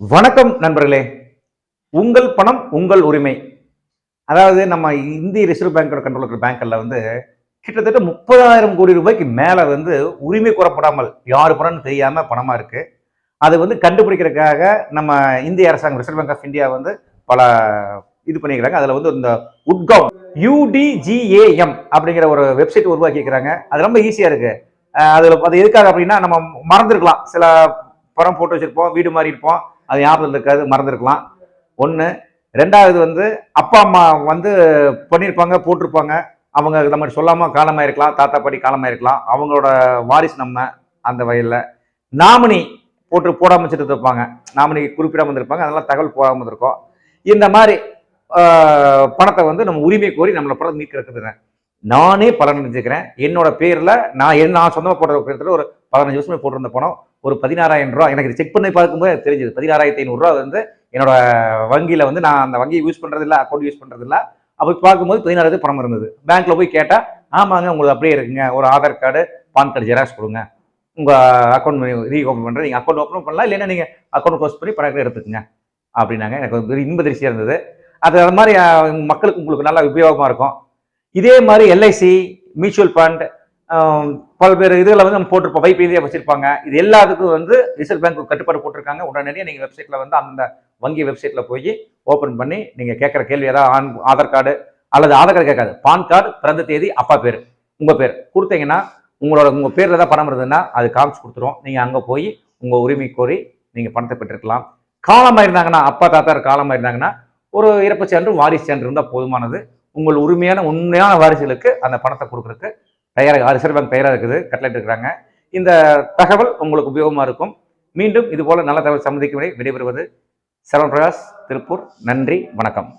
வணக்கம் நண்பர்களே. உங்கள் பணம் உங்கள் உரிமை. அதாவது நம்ம இந்திய ரிசர்வ் பேங்கோட கண்ட்ரோல் இருக்கிற பேங்க்ல வந்து கிட்டத்தட்ட முப்பதாயிரம் கோடி ரூபாய்க்கு மேல வந்து உரிமை கூறப்படாமல் யாரு பணம்னு தெரியாம பணமா இருக்கு. அது வந்து கண்டுபிடிக்கிறதுக்காக நம்ம இந்திய அரசாங்கம் ரிசர்வ் பேங்க் ஆஃப் இந்தியா வந்து பல இது பண்ணிக்கிறாங்க. அதில் வந்து இந்த உட்கவ் யூடிஜிஏஎம் அப்படிங்கிற ஒரு வெப்சைட் உருவாக்கிக்கிறாங்க அது ரொம்ப ஈஸியாக இருக்குது அதில் அது எதுக்காக அப்படின்னா நம்ம மறந்துருக்கலாம். சில படம் போட்டு வச்சுருப்போம் வீடு மாறி இருப்போம் அது ஞாபகத்தில் இருக்காது மறந்துருக்கலாம். ஒன்று ரெண்டாவது வந்து அப்பா அம்மா வந்து பண்ணியிருப்பாங்க போட்டிருப்பாங்க. அவங்க நம்ம சொல்லாமல் காலமாயிருக்கலாம் தாத்தா பாட்டி காலமாயிருக்கலாம். அவங்களோட வாரிசு நம்ம அந்த வயலில். நாமினி போட்டு போடாமல் வச்சுட்டு இருப்பாங்க நாமினி குறிப்பிடாம இருந்திருப்பாங்க. அதெல்லாம் தகவல் போடாமல் இருந்திருக்கோம். இந்த மாதிரி பணத்தை வந்து நம்ம உரிமை கோரி நம்மளை பணம் மீட்கிறதுக்கு நானே பலன் அடைஞ்சிக்கிறேன். என்னோட பேரில் நான் என்ன நான் சொந்தமாக போடுற பேர்ல ஒரு பதினஞ்சு வருஷமே போட்டிருந்த பணம் ஒரு பதினாறாயிரம் ரூபா எனக்கு செக் பண்ணி பார்க்கும்போது எனக்கு தெரிஞ்சது. பதினாறாயிரத்தி ஐநூறுரூவா வந்து என்னோட வங்கியில் வந்து நான் அந்த வங்கியை யூஸ் பண்ணுறதில்ல அக்கௌண்ட் யூஸ் பண்ணுறதில்ல அப்போ பார்க்கும்போது பதினாறாயிரத்து பணம் இருந்தது. பேங்க்கில் போய் கேட்டால் ஆமாங்க உங்களுக்கு அப்படியே இருக்குங்க. ஒரு Aadhaar card PAN card xerox கொடுங்க. உங்கள் அக்கௌண்ட் ரீ ஓப்பன் பண்ணுறது நீங்கள் அக்கௌண்ட் ஓப்பன் பண்ணலாம் இல்லைன்னா நீங்கள் அக்கௌண்ட் க்ளோஸ் பண்ணி பணத்தை எடுத்துக்கங்க. அப்படின்னாங்க. எனக்கு ஒரு இன்பதிர்ச்சியாக இருந்தது. அது அது மாதிரி மக்களுக்கு உங்களுக்கு நல்லா உபயோகமாக இருக்கும். இதே மாதிரி எல்ஐசி மியூச்சுவல் ஃபண்ட் பல்வேறு இதில் வந்து நம்ம போட்டிருப்போம். வைப்பீதியாக வச்சிருப்பாங்க. இது எல்லாத்துக்கும் வந்து ரிசர்வ் பேங்க் கட்டுப்பாடு போட்டிருக்காங்க. உடனடியாக நீங்கள் வெப்சைட்டில் வந்து அந்த வங்கி வெப்சைட்டில் போய் ஓப்பன் பண்ணி நீங்கள் கேட்குற கேள்வி ஏதாவது ஆன் ஆதார் கார்டு அல்லது ஆதார் கார்டு கேட்காது. பான் கார்டு பிறந்த தேதி அப்பா பேர் உங்கள் பேர். கொடுத்தீங்கன்னா உங்களோட உங்கள் பேரில் தான் பணம் இருந்ததுன்னா அது காமிச்சு கொடுத்துரும். நீங்கள் அங்கே போய் உங்கள் உரிமை கோரி நீங்கள் பணத்தை பெற்றிருக்கலாம். காலமாக இருந்தாங்கன்னா அப்பா தாத்தா காலமாக இருந்தாங்கன்னா ஒரு இறப்பு சான்று வாரிசு சான்று இருந்தால் போதுமானது. உங்கள் உரிமையான உண்மையான வாரிசுகளுக்கு அந்த பணத்தை கொடுக்குறதுக்கு தயாராக ரிசர்வ் பேங்க் தயாராக இருக்குது கட்டளைட்டு இருக்கிறாங்க. இந்த தகவல் உங்களுக்கு உபயோகமாக இருக்கும். மீண்டும் இதுபோல நல்ல தகவல் சம்மதிக்கும் வரை விடைபெறுவது சரவண் பிரகாஷ் திருப்பூர். நன்றி வணக்கம்.